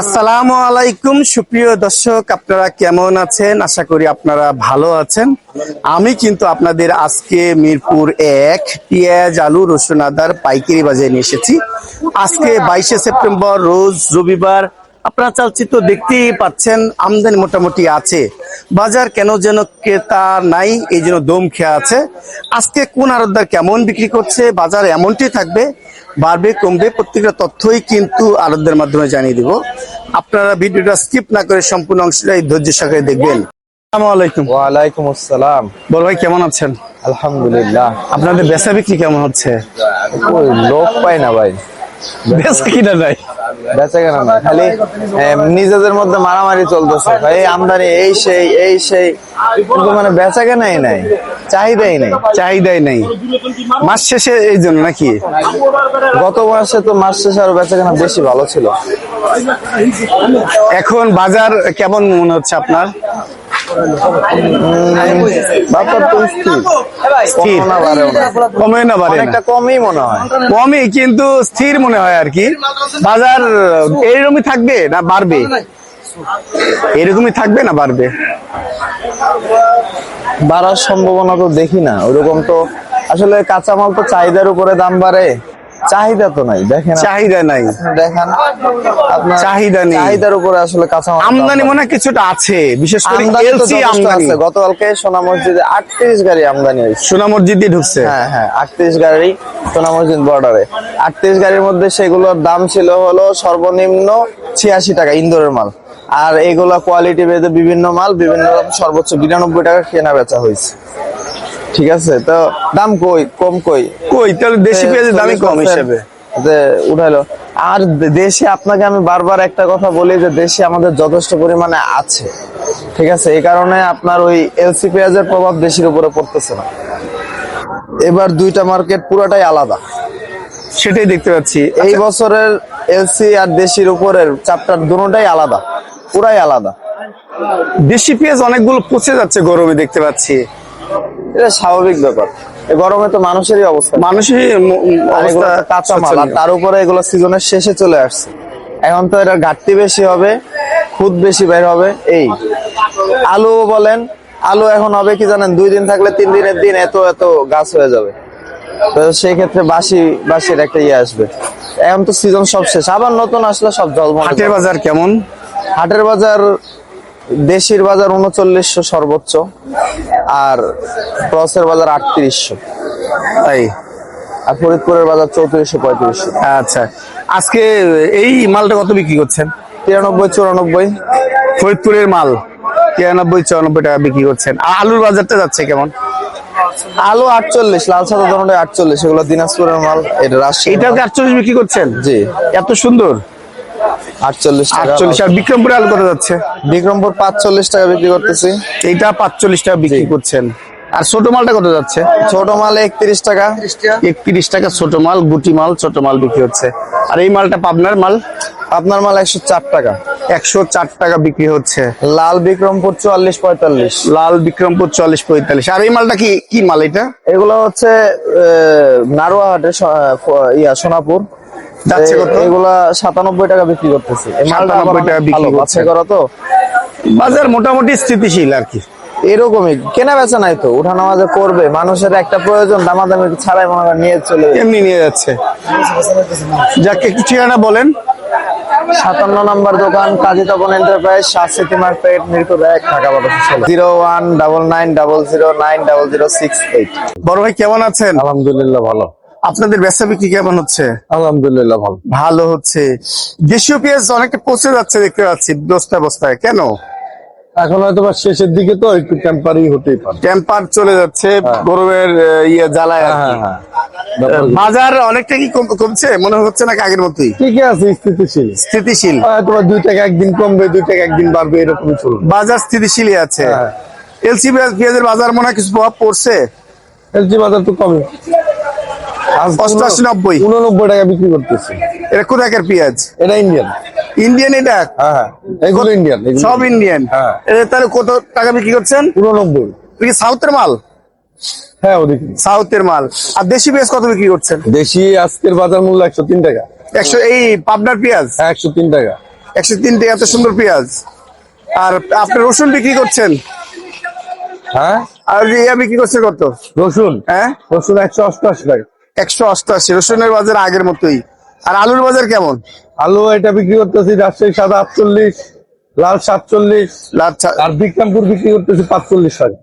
আসসালামু আলাইকুম। সুপ্রিয় দর্শক, আপনারা কেমন আছেন? আশা করি আপনারা ভালো আছেন। আমি কিন্তু আপনাদের আজকে মিরপুর এক পেঁয়াজ, আলু, রসুন, আদার পাইকারি বাজারে নিয়ে এসেছি। আজকে বাইশে সেপ্টেম্বর, রোজ রবিবার আপনারা চালচিত্র দেখতেই পাচ্ছেন আমদানি মোটামুটি আছে। বাজার কেন যেন ক্রেতা নাই এই জন্য দম খেয়ে আছে। আজকে কোন আরতদার কেমন বিক্রি করছে বাজার এমনটি থাকবে বাড়বে কমবে প্রত্যেকটা তথ্যই কিন্তু আরতদের মাধ্যমে জানিয়ে দিব। আপনারা ভিডিওটা স্কিপ না করে সম্পূর্ণ অংশটা এই ধৈর্য সহকারে দেখবেন। আলাইকুম। আসসালাম। বল ভাই কেমন আছেন? আলহামদুলিল্লাহ। আপনাদের বেচা বিক্রি কেমন হচ্ছে? লোক না ভাই। বেচা কিনা নাই। বেচা কেন না খালি নিজেদের মধ্যে মারামারি চলতেছে। ভাই আমদানি এই সেই এই সেই। কিন্তু মানে বেচা কেনাই নাই চাহিদাই নাই চাহিদাই নাই। মাস শেষে এই জন্য নাকি? গত মাসে তো মাস শেষে আরও বেচা কেনা বেশি ভালো ছিল। এখন বাজার কেমন মনে হচ্ছে আপনার? কমে না বাড়ে কমই মনে হয়। কমই কিন্তু স্থির মনে হয় আর কি। বাজার এরকমই থাকবে না বাড়বে? এরকমই থাকবে না বাড়বে? বাড়ার সম্ভাবনা তো দেখি না। ওরকম তো আসলে কাঁচামাল তো চাহিদার উপরে দাম বাড়ে। চাহিদা তো নাই দেখেন চাহিদা নাই। দেখান আপনার চাহিদা নেই। চাহিদার উপরে আসলে কাঁচামাল আমদানি মনে কিছুটা আছে বিশেষ করে এলসি আমদানি আছে। গতকালকে সোনা মসজিদে আটত্রিশ গাড়ি আমদানি হয়েছে। সোনা মসজিদ দিয়ে ঢুকছে। হ্যাঁ হ্যাঁ আটত্রিশ গাড়ি সোনা মসজিদ বর্ডারে আটত্রিশ গাড়ির মধ্যে সেগুলোর দাম ছিল হলো সর্বনিম্ন ছিয়াশি টাকা ইন্দোরের মাল। আর এগুলা কোয়ালিটি ভেদে বিভিন্ন মাল বিভিন্ন দাম সর্বোচ্চ বিরানব্বই টাকা কেনা বেচা হয়েছে। ঠিক আছে? তো দাম কই? কম কই? কই? তাহলে দেশি পেঁয়াজের দামই কম হিসেবে। যে উঠাইলো। আর দেশে আপনাকে আমি বারবার একটা কথা বলি যে দেশে আমাদের যথেষ্ট পরিমাণে আছে। ঠিক আছে? এই কারণে আপনার ওই এলসি পেঁয়াজের প্রভাব দেশের উপরে পড়তেছে না। এবার দুইটা মার্কেট পুরোটাই আলাদা। সেটাই দেখতে পাচ্ছি। এই বছরের এলসি আর দেশির উপরের চাপটার দুটোটাই আলাদা। পুরাই আলাদা। দেশি পেঁয়াজ অনেকগুলো পচে যাচ্ছে গরমে দেখতে পাচ্ছি। এটা স্বাভাবিক ব্যাপার। গরমে তো মানুষেরই অবস্থা। মানুষের অবস্থা কাঁচা মাল আর তার উপরে এগুলো সিজনের শেষে চলে আসছে। এখন তো এটার ঘাটতি বেশি হবে খুদ বেশি বের হবে এই। আলু বলেন আলু এখন হবে কি জানেন দুই দিন থাকলে তিন দিনের দিন এত এত গাছ হয়ে যাবে। তো সেই ক্ষেত্রে বাসি বাসির একটা ইয়ে আসবে। এখন তো সিজন সব শেষ আবার নতুন আসলে সব জল হাটের বাজার কেমন? হাটের বাজার দেশির বাজার উনচল্লিশশো সর্বোচ্চ আর ক্রসের বাজার আটত্রিশশো। তাই? আর ফরিদপুরের বাজার চৌত্রিশশো পঁয়ত্রিশশো। আচ্ছা। আজকে এই মালটা কত বিক্রি করছেন? তিরানব্বই চুরানব্বই। ফরিদপুরের মাল তিরানব্বই চুরানব্বই টাকা বিক্রি করছেন। আর আলুর বাজারটা যাচ্ছে কেমন? আলু আটচল্লিশ লাল সাদা ধরনের আটচল্লিশ এগুলো দিনাজপুরের মাল এটা রাজশাহী এটাও কি আটচল্লিশ বিক্রি করছেন? জি। এত সুন্দর। আটচল্লিশ আটচল্লিশ আর বিক্রমপুরে আলু কত যাচ্ছে? বিক্রমপুর পাঁচচল্লিশ টাকা বিক্রি করতেছি। এইটা পাঁচচল্লিশ টাকা বিক্রি করছেন। আর ছোট মালটা কত যাচ্ছে? ছোট মাল একত্রিশ টাকা। একত্রিশ টাকা ছোট মাল গুটি মাল ছোট মাল বিক্রি হচ্ছে। আর এই মালটা পাবনার মাল? আপনার মাল একশো চার টাকা। একশো চার টাকা বিক্রি হচ্ছে। লাল বিক্রমপুর চুয়াল্লিশ পঁয়তাল্লিশ। লাল বিক্রমপুর চুয়াল্লিশ পঁয়তাল্লিশ। আর এই মালটা কি কি মাল এটা? এগুলো হচ্ছে নারুয়াহাটে ইয়া সোনাপুর। যাচ্ছে কত? এগুলা সাতানব্বই টাকা বিক্রি করতেছি। এই মালটা 97 টাকা বিক্রি করছে। করা তো? বাজার মোটামুটি স্থিতিশীল আর কি। এরকমই কেনা বেচা নাই তো উঠা নামাজে করবে মানুষের একটা প্রয়োজন দামাদামি ছাড়াই মনে করেন নিয়ে চলে এমনি নিয়ে যাচ্ছে। যাকে একটু ঠিকানা বলেন? সাতান্ন নম্বর দোকান কাজী তপন এন্টারপ্রাইজ সাত সিটি মার্কেট মিরপুর এক Dhaka zero one double nine double zero nine double zero six eight. বড় ভাই কেমন আছেন? আলহামদুলিল্লাহ ভালো। আপনাদের ব্যবসা বিক্রি কেমন হচ্ছে? আলহামদুলিল্লাহ ভালো। ভালো হচ্ছে। দেশীয় পেঁয়াজ অনেকটা পচে যাচ্ছে দেখতে পাচ্ছি বস্তায় বস্তায়। কেন? এখন হয়তো বা শেষের দিকে তো একটু টেম্পারি হতেই পারে। টেম্পার চলে যাচ্ছে গরমের ইয়ে জ্বালায়। হ্যাঁ হ্যাঁ বাজার অনেকটা কি কম- কমছে? মনে হচ্ছে না আগের মতোই? ঠিকই আছে স্থিতিশীল। স্থিতিশীল। হয়তো দুই টাকা একদিন কমবে দুই টাকা একদিন বাড়বে এরকম চলবে। বাজার স্থিতিশীলই আছে। হ্যাঁ। এলসি পেঁয়াজের বাজার মনে হয় কিছু প্রভাব পড়ছে? এলসি বাজার তো কমে। অষ্টআশি, নব্বই। উননব্বই টাকা বিক্রি করতেছি। এটা কোথাকার পেঁয়াজ? এটা ইন্ডিয়ান ইন্ডিয়ান এটা? হ্যাঁ হ্যাঁ। এগুলো ইন্ডিয়ান সব ইন্ডিয়ান হ্যাঁ। এটা তাহলে কত টাকা বিক্রি করছেন? উননব্বই। কি সাউথের মাল? হ্যাঁ ওদিকে। সাউথের মাল। আর দেশি পেঁয়াজ কত বিক্রি করছেন? দেশি আজকের বাজার মূল্য একশো তিন টাকা। একশো এই পাবনার পেঁয়াজ? হ্যাঁ একশো তিন টাকা। একশো তিন টাকা এত সুন্দর পেঁয়াজ। আর আপনি রসুন বিক্রি করছেন? হ্যাঁ? আর ইয়া বিক্রি করছে কত? রসুন? হ্যাঁ? রসুন একশো অষ্টআশি টাকা। একশো অষ্টআশি রসুনের বাজার আগের মতোই। আর আলুর বাজার কেমন? আলু এটা বিক্রি করতেছি রাজশাহী সাদা আটচল্লিশ লাল সাতচল্লিশ আচ্ছা আর বিক্রমপুর বিক্রি করতেছি পাঁচচল্লিশ টাকা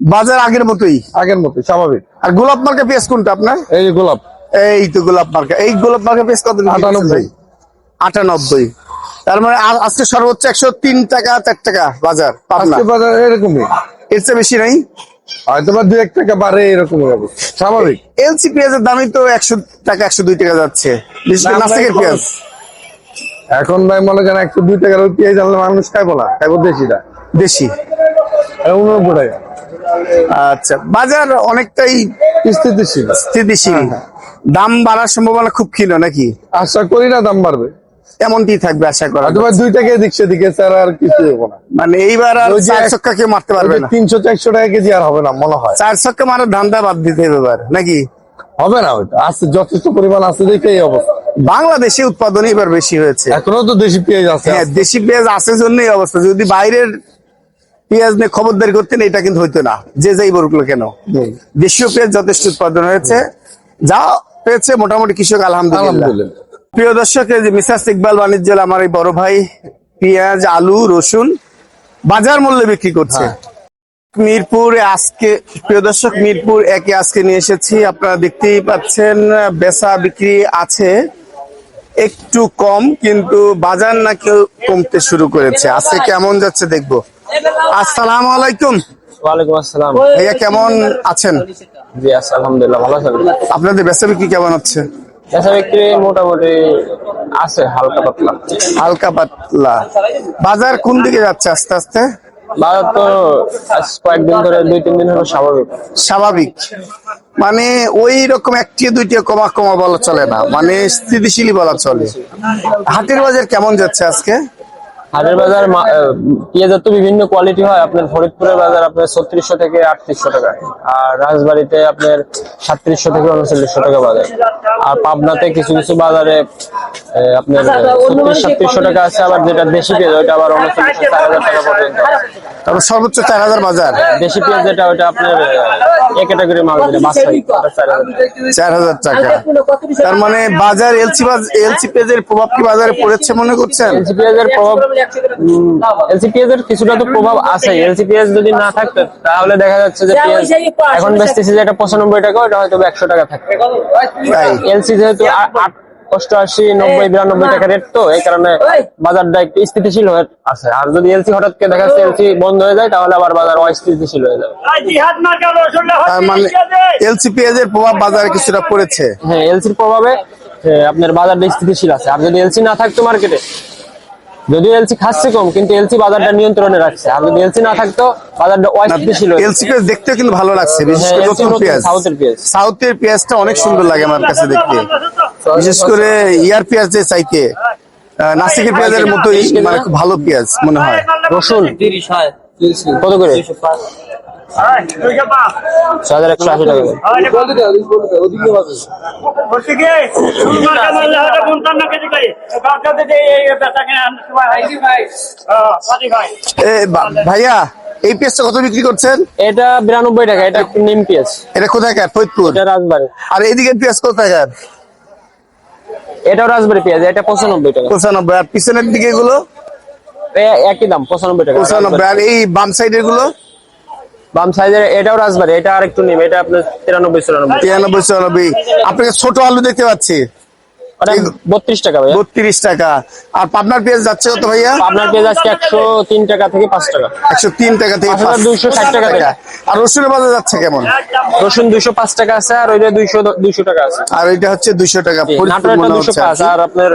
বাজার আগের মতোই? আগের মতো স্বাভাবিক। আর গোলাপ মার্কা পেঁয়াজ কোনটা আপনার? এই গোলাপ। এই তো গোলাপ মার্কা এই গোলাপ মার্কা পেঁয়াজ কত আটানব্বই। আটানব্বই। তার মানে আজকে সর্বোচ্চ একশো তিন টাকা চার টাকা বাজার পাবনা। বাজার এরকমই। এর চেয়ে বেশি নাই? হয়তো বা দু এক টাকা বাড়ে এরকমই হবে। স্বাভাবিক। এলসি পেঁয়াজের দামই তো একশো টাকা একশো দুই টাকা যাচ্ছে। বিশেষ করে না, পেঁয়াজ। এখন ভাই মনে করেন একশো দুই টাকার ওই পেঁয়াজ আনলে মানুষ খাইবো না খাইবো দেশিটা। বেশি উননব্বই টাকা। আচ্ছা বাজার অনেকটাই স্থিতিশীল। স্থিতিশীল। হ্যাঁ, দাম বাড়ার সম্ভাবনা খুব ক্ষীণ নাকি? আশা করি না দাম বাড়বে। এমনটি থাকবে আশা করা হয়তো বা দুই টাকা এদিক সেদিকে স্যার আর কিছু হব না। মানে এইবার আর চার ছক্কা কেউ মারতে পারবে না। তিনশো চারশো টাকা কেজি আর হবে না মনে হয়। চার ছক্কা মারার ধান্দা বাদ দিতে হবে এবার নাকি? হবে না ওইটা। আছে যথেষ্ট পরিমাণ আছে দেখে এই অবস্থা। বাংলাদেশে উৎপাদন এবার বেশি হয়েছে। এখনও তো দেশি পেঁয়াজ আছে। হ্যাঁ দেশি পেঁয়াজ আছে জন্যই অবস্থা। যদি বাইরের পেঁয়াজ নিয়ে খবরদারি করতেন এটা কিন্তু হইতো না। যে যাই বলুক কেন। দেশীয় পেঁয়াজ যথেষ্ট উৎপাদন হয়েছে। যা পেয়েছে মোটামুটি কৃষক আলহামদুলিল্লাহ। প্রিয় দর্শক মিসাস ইকবাল বাণিজ্য আমার এই বড় ভাই পেঁয়াজ আলু রসুন বাজার মূল্যে বিক্রি করছে। মিরপুর আজকে প্রিয় দর্শক মিরপুর একে আজকে নিয়ে এসেছি। আপনারা দেখতেই পাচ্ছেন বেচা বিক্রি আছে একটু কম কিন্তু বাজার নাকি কমতে শুরু করেছে। আজকে কেমন যাচ্ছে দেখব। আসসালামু আলাইকুম। ওয়ালাইকুম আসসালাম। ভাইয়া কেমন আছেন? জি আলহামদুলিল্লাহ ভালো আছেন আপনাদের বেচা বিক্রি কেমন হচ্ছে? বেচা বিক্রি মোটামুটি আছে হালকা পাতলা। হালকা পাতলা। বাজার কোন দিকে যাচ্ছে আস্তে আস্তে? বাজার তো কয়েকদিন ধরে দুই তিন দিন হলো স্বাভাবিক। স্বাভাবিক। মানে ওই রকম একটি দুইটি কমা কমা বলা চলে না মানে স্থিতিশীলই বলা চলে। হাটের বাজার কেমন যাচ্ছে আজকে? হাটের বাজার পেঁয়াজের তো বিভিন্ন কোয়ালিটি হয়। আপনার ফরিদপুরের বাজার আপনার ছত্রিশশো থেকে আটত্রিশশো টাকা। আর রাজবাড়িতে আপনার সাতত্রিশশো থেকে উনচল্লিশশো টাকা বাজার। আর পাবনাতে কিছু কিছু বাজারে আপনার ছত্রিশ সাতত্রিশশো টাকা আছে আবার যেটা দেশি পেঁয়াজ ওইটা আবার উনচল্লিশশো চার হাজার টাকা পর্যন্ত। তারপর সর্বোচ্চ চার হাজার বাজার। দেশি পেঁয়াজ যেটা ওটা আপনার এ ক্যাটাগরি মাল বাসাই চার হাজার টাকা। তার মানে বাজার এলসি এলসি পেজের প্রভাব কি বাজারে পড়েছে মনে করছেন? এলসিপিএস এর প্রভাব এলসিপিএস এর কিছুটা তো প্রভাব আছে। এলসিপিএস যদি না থাকতো তাহলে দেখা যাচ্ছে যে পেঁয়াজ এখন বেচতেছি যে এটা পঁচানব্বই টাকা ওটা হয়তো একশো টাকা থাকবে। এলসি যেহেতু অষ্টআশি নব্বই বিরানব্বই টাকা রেট তো এই কারণে বাজারটা একটু স্থিতিশীল হয়ে আছে। আর যদি এলসি হঠাৎ করে দেখা যাচ্ছে এলসি বন্ধ হয়ে যায় তাহলে আবার বাজার অস্থিতিশীল হয়ে যাবে। তার মানে এলসি পেজের প্রভাব বাজারে কিছুটা পড়েছে। হ্যাঁ এলসির প্রভাবে এ, আপনার বাজারটা স্থিতিশীল আছে। আর যদি এলসি না থাকতো মার্কেটে যদিও এলসি খাচ্ছে কম কিন্তু এলসি বাজারটা নিয়ন্ত্রণে রাখছে। আর যদি এলসি না থাকতো বাজারটা ওয়াইস বেশি ছিল এলসি কে দেখতেও কিন্তু ভালো লাগছে বিশেষ হ্যাঁ, করে নতুন পেঁয়াজ। সাউথের পেঁয়াজ। সাউথের পেঁয়াজটা অনেক সুন্দর লাগে আমার কাছে দেখতে। বিশেষ করে ইয়ার পেঁয়াজ যে চাইতে আহ, নাসিকের পেঁয়াজের মতোই মানে খুব ভালো পেঁয়াজ মনে হয়। রসুন? কত করে? ছয় হাজার একশো আশি টাকা করে। এ, বা- ভাইয়া এই পেঁয়াজটা কত বিক্রি করছেন? এটা বিরানব্বই টাকা এটা নিম পেঁয়াজ। এটা কোথাকার ফরিদপুর? এটা রাজবাড়ি। আর এদিকের পেঁয়াজ কোথাকার এটাও রাজবাড়ি পেঁয়াজ এটা পঁচানব্বই টাকা। পঁচানব্বই আর পিছনের দিকে গুলো এ- একই দাম পঁচানব্বই টাকা। পঁচানব্বই আর এই বাম সাইডেরগুলো বাম সাইজের, এটাও রাজবাড়ি, এটা আর একটু নিম, এটা আপনার তিরানব্বই, চুরানব্বই। তিরানব্বই, চুরানব্বই। আপনাকে ছোট আলু দেখতে পাচ্ছি। ওটা বত্রিশ টাকা ভাইয়া। বত্রিশ টাকা। আর পাবনার পেঁয়াজ যাচ্ছে কত ভাইয়া? আপনার পেঁয়াজ আজকে টাকা থেকে টাকা। একশো তিন টাকা থেকে পাঁচ হাজার পাঁচ দুইশো ষাট টাকা থেকে। আর রসুনের বাজার যাচ্ছে কেমন? রসুন দুইশো পাঁচ টাকা আছে আর ওইটা টাকা আছে। আর এটা হচ্ছে দুইশো টাকা। নাটোরটা আর আপনার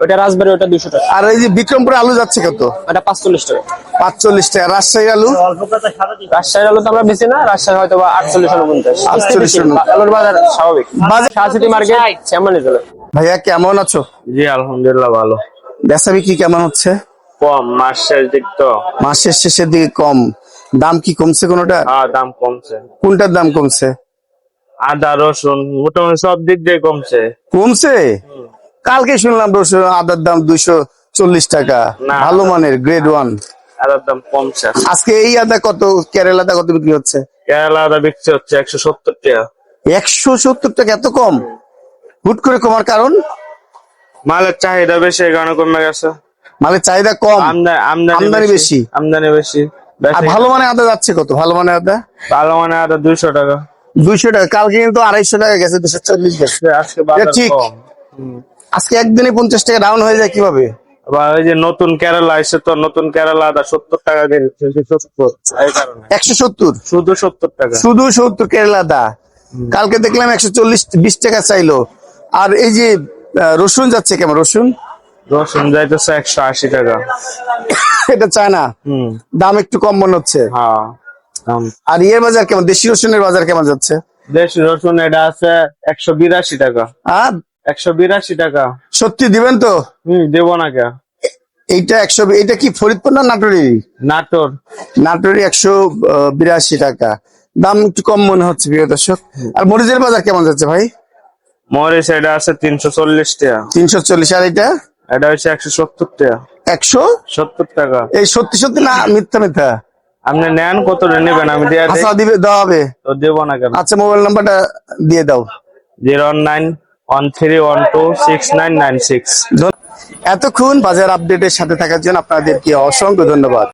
ওইটা রাজবাড়ি ওটা দুইশো টাকা। আর এই যে বিক্রমপুরে আলু যাচ্ছে কত? ওটা পাঁচচল্লিশ টাকা। পাঁচচল্লিশ টাকা। রাজশাহীর আলু? রাজশাহীর আলু তো আমরা বেশি না রাজশাহী হয়তো আটচল্লিশ 48 আলুর বাজার স্বাভাবিক। বাজার- শাহসিটি মার্কেট শ্যামানি জেলা। ভাইয়া কেমন আছো? জি আলহামদুলিল্লাহ ভালো। বেচা বিক্রি কেমন হচ্ছে? কম মাস শেষ দিক তো। মাসের শেষের দিকে কম। দাম কি কমছে কোনটা? হ্যাঁ দাম কমছে। কোনটার দাম কমছে? আদা রসুন মোটামুটি সব দিক দিয়ে কমছে। কমছে? কালকে শুনলাম রসুন আদার দাম দুইশো চল্লিশ টাকা। না। ভালো মানের গ্রেড ওয়ান আদার দাম কমছে। আজকে এই আদা কত কেরালা আদা কত বিক্রি হচ্ছে? কেরালা আদা বিক্রি হচ্ছে একশো সত্তর টাকা। একশো সত্তর টাকা এত কম? হুট করে কমার কারণ? মালের চাহিদা বেশি কারণে কমে গেছে। মালের চাহিদা কম? আমদানি বেশি। আমদানি বেশি। ভালো মানের আদা যাচ্ছে কত? ভালো মানের আদা? ভালো মানে আদা দুইশো টাকা। দুইশো টাকা। কালকে কিন্তু আড়াইশো টাকা গেছে দুশো চল্লিশ গেছে। আজকে ঠিক। আজকে একদিনে পঞ্চাশ টাকা ডাউন হয়ে যায় কীভাবে? ওই যে নতুন কেরালা এসে তো নতুন কেরালা আদা সত্তর টাকা একশো সত্তর? শুধু সত্তর টাকা। শুধু সত্তর কেরালা দা কালকে দেখলাম একশো চল্লিশ বিশ টাকা চাইলো। আর এই যে রসুন যাচ্ছে কেমন? রসুন? রসুন যাইতেছে একশো আশি টাকা। এটা চায় না হম। দাম একটু কম মনে হচ্ছে। হ্যাঁ আর ইয়ের বাজার কেমন? দেশি রসুনের বাজার কেমন যাচ্ছে? দেশি রসুন এটা আছে একশো বিরাশি টাকা। আর? একশো বিরাশি টাকা। সত্যি দিবেন তো? হম দেবো না কে? এইটা একশো এটা কি ফরিদপুর না নাটোরি? নাটোর। নাটোরি একশো বিরাশি টাকা। দাম একটু কম মনে হচ্ছে প্রিয় দর্শক। আর মরিচের বাজার কেমন যাচ্ছে ভাই? মরিচ এটা আছে তিনশো চল্লিশ টাকা। তিনশো চল্লিশ আর এটা? এটা হচ্ছে একশো সত্তর টাকা। একশো? সত্তর টাকা। এই সত্যি সত্যি না মিথ্যা মিথ্যা? আপনি নেন কত নেবেন? আমি দিয়ে আচ্ছা দিবে দেওয়া হবে। তো দেবো না কেন? আচ্ছা মোবাইল নাম্বারটা দিয়ে দাও। Zero nine one three one two six nine nine six. এতক্ষণ বাজার আপডেটের সাথে থাকার জন্য আপনাদেরকে অসংখ্য ধন্যবাদ।